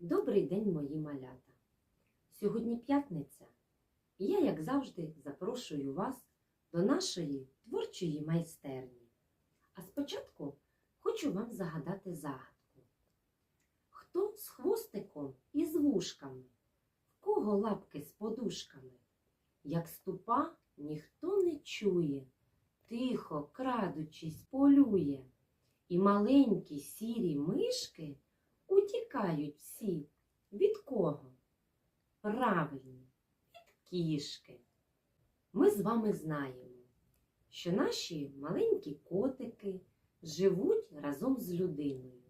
Добрий день, мої малята! Сьогодні п'ятниця, і я, як завжди, запрошую вас до нашої творчої майстерні. А спочатку хочу вам загадати загадку. Хто з хвостиком і з вушками? В кого лапки з подушками? Як ступа, ніхто не чує, тихо, крадучись, полює, і маленькі сірі мишки утікають всі. Від кого? Правильно, від кішки. Ми з вами знаємо, що наші маленькі котики живуть разом з людиною,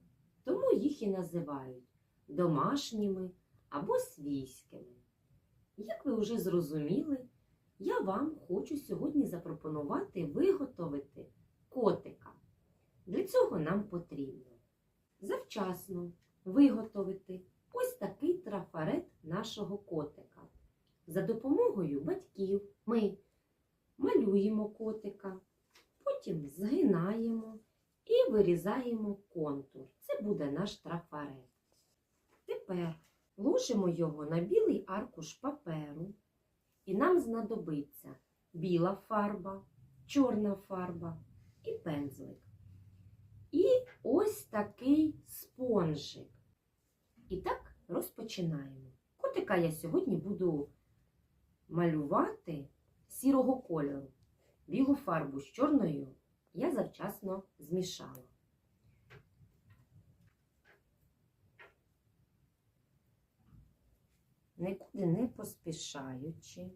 тому їх і називають домашніми або свійськими. Як ви вже зрозуміли, я вам хочу сьогодні запропонувати виготовити котика. Для цього нам потрібно завчасно виготовити ось такий трафарет нашого котика. За допомогою батьків ми малюємо котика, потім згинаємо і вирізаємо контур. Це буде наш трафарет. Тепер ложимо його на білий аркуш паперу, і нам знадобиться біла фарба, чорна фарба і пензлик. І ось такий спонжик. І так розпочинаємо. Котика я сьогодні буду малювати сірого кольору. Білу фарбу з чорною я завчасно змішала. Нікуди не поспішаючи,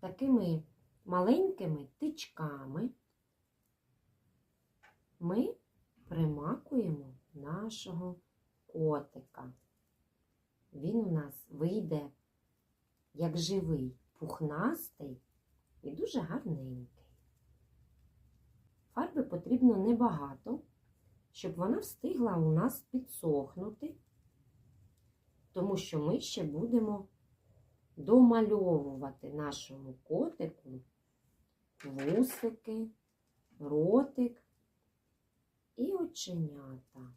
такими маленькими тичками ми примакуємо нашого котика. Він у нас вийде як живий, пухнастий і дуже гарненький. Фарби потрібно небагато, щоб вона встигла у нас підсохнути, тому що ми ще будемо домальовувати нашому котику вусики, ротик і оченята.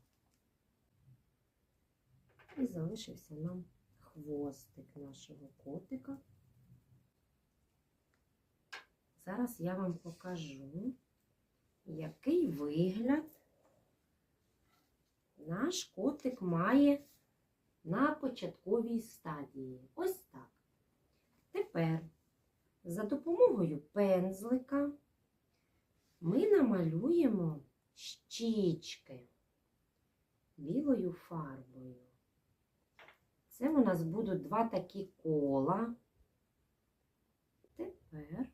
І залишився нам хвостик нашого котика. Зараз я вам покажу, який вигляд наш котик має на початковій стадії. Ось так. Тепер за допомогою пензлика ми намалюємо щічки білою фарбою. Це у нас будуть два такі кола. Тепер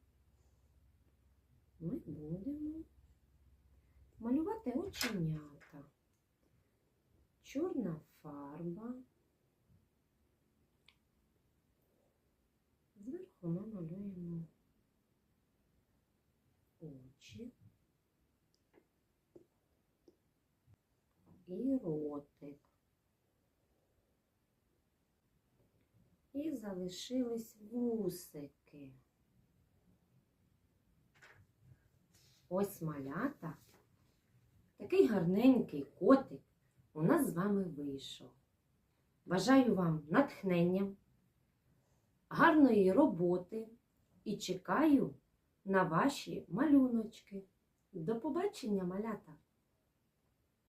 ми будемо малювати оченята. Чорна фарба. Зверху ми малюємо очі. і ротик. І залишились вусики. Ось малята. Такий гарненький котик у нас з вами вийшов. Бажаю вам натхнення, гарної роботи і чекаю на ваші малюночки. До побачення, малята!